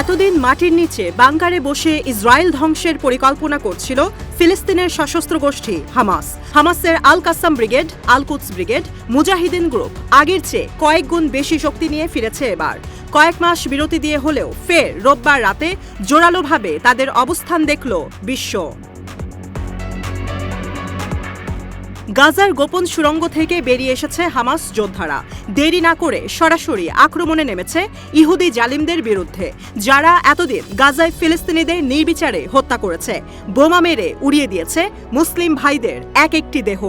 এতদিন মাটির নিচে বাংকারে বসে ইসরায়েল ধ্বংসের পরিকল্পনা করছিল ফিলিস্তিনের সশস্ত্র গোষ্ঠী হামাস। হামাসের Al Qassam brigade, Al Quds brigade, মুজাহিদিন গ্রুপ আগের চেয়ে কয়েক গুণ বেশি শক্তি নিয়ে ফিরেছে এবার। কয়েক মাস বিরতি দিয়ে হলেও ফের রোববার রাতে জোরালোভাবে তাদের অবস্থান দেখল বিশ্ব। গাজার গোপন সুরঙ্গ থেকে বেরিয়ে এসেছে হামাস যোদ্ধারা। দেরি না করে সরাসরি আক্রমণে নেমেছে ইহুদি জালিমদের বিরুদ্ধে, যারা এতদিন গাজায় ফিলিস্তিনিদের নির্বিচারে হত্যা করেছে। বোমা মেরে উড়িয়ে দিয়েছে মুসলিম ভাইদের এক একটি দেহ।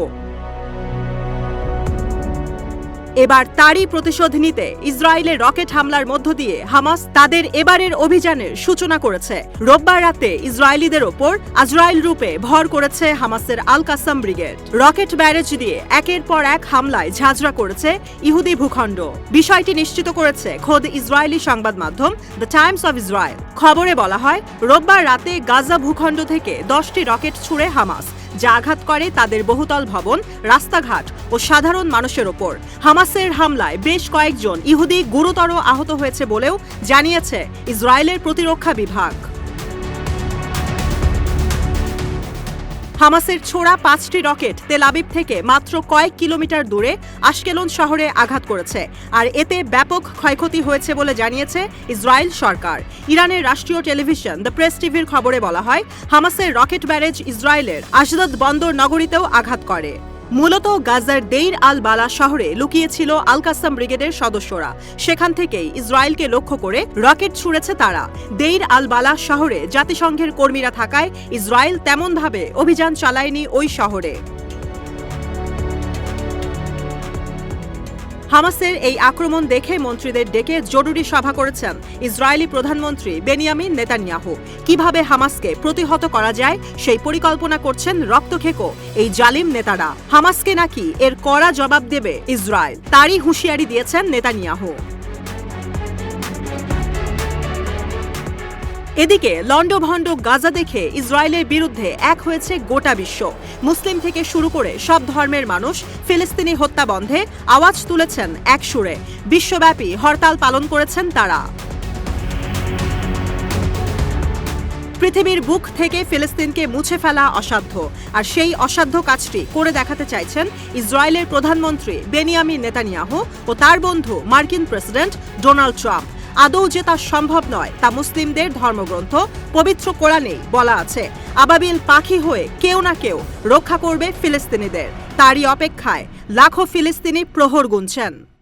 এবার তারই প্রতিশোধ নিতে ইসরায়েলের রকেট হামলার মধ্য দিয়ে হামাস তাদের এবারের অভিযানের সূচনা করেছে। রোববার রাতে ইসরায়েলিদের ওপর আজরাইল রূপে ভর করেছে হামাসের Al Qassam brigade. Rocket barrage দিয়ে একের পর এক হামলায় ঝাঁঝরা করেছে ইহুদি ভূখণ্ড। বিষয়টি নিশ্চিত করেছে খোদ ইসরায়েলি সংবাদ মাধ্যম দ্য টাইমস অফ ইসরায়েল। খবরে বলা হয়, রোববার রাতে গাজা ভূখণ্ড থেকে দশটি রকেট ছুড়ে হামাস। যা আঘাত করে তাদের বহুতল ভবন, রাস্তাঘাট ও সাধারণ মানুষের ওপর। হামাসের হামলায় বেশ কয়েকজন ইহুদি গুরুতর আহত হয়েছে বলেও জানিয়েছে ইসরায়েলের প্রতিরক্ষা বিভাগ। হামাসের ছোড়া পাঁচটি রকেট তেল আবিব থেকে মাত্র কয়েক কিলোমিটার দূরে আশকেলন শহরে আঘাত করেছে। আর এতে ব্যাপক ক্ষয়ক্ষতি হয়েছে বলে জানিয়েছে ইসরায়েল সরকার। ইরানের রাষ্ট্রীয় টেলিভিশন দ্য প্রেস টিভির খবরে বলা হয়, হামাসের রকেট ব্যারেজ ইসরায়েলের আশদাদ বন্দর নগরীতেও আঘাত করে। মূলত গাজার দেইর আল বালা শহরে লুকিয়েছিল আল কাসাম ব্রিগেডের সদস্যরা। সেখান থেকেই ইসরায়েলকে লক্ষ্য করে রকেট ছুঁড়েছে তারা। দেইর আল বালা শহরে জাতিসংঘের কর্মীরা থাকায় ইসরায়েল তেমনভাবে অভিযান চালায়নি ওই শহরে। হামাসের এই আক্রমণ দেখে মন্ত্রীদের ডেকে জরুরি সভা করেছেন ইসরায়েলি প্রধানমন্ত্রী বেনিয়ামিন নেতানিয়াহু। কীভাবে হামাসকে প্রতিহত করা যায়, সেই পরিকল্পনা করছেন রক্তখেকো, এই জালিম নেতারা। হামাসকে নাকি এর কড়া জবাব দেবে ইসরায়েল, তারই হুঁশিয়ারি দিয়েছেন নেতানিয়াহু। এদিকে লন্ডভন্ড গাজা দেখে ইসরায়েলের বিরুদ্ধে এক হয়েছে গোটা বিশ্ব। মুসলিম থেকে শুরু করে সব ধর্মের মানুষ ফিলিস্তিনি হত্যা বন্ধে আওয়াজ তুলেছেন এক সুরে। বিশ্বব্যাপী হরতাল পালন করেছেন তারা। পৃথিবীর বুক থেকে ফিলিস্তিনকে মুছে ফেলা অসাধ্য, আর সেই অসাধ্য কাজটি করে দেখাতে চাইছেন ইসরায়েলের প্রধানমন্ত্রী বেনিয়ামিন নেতানিয়াহু ও তার বন্ধু মার্কিন প্রেসিডেন্ট ডোনাল্ড ট্রাম্প। আদৌ যে তা সম্ভব নয়, তা মুসলিমদের ধর্মগ্রন্থ, পবিত্র কোরআনেই বলা আছে। আবাবিল পাখি হয়ে কেউ না কেউ রক্ষা করবে ফিলিস্তিনিদের। তারই অপেক্ষায় লাখো ফিলিস্তিনি প্রহর গুনছেন।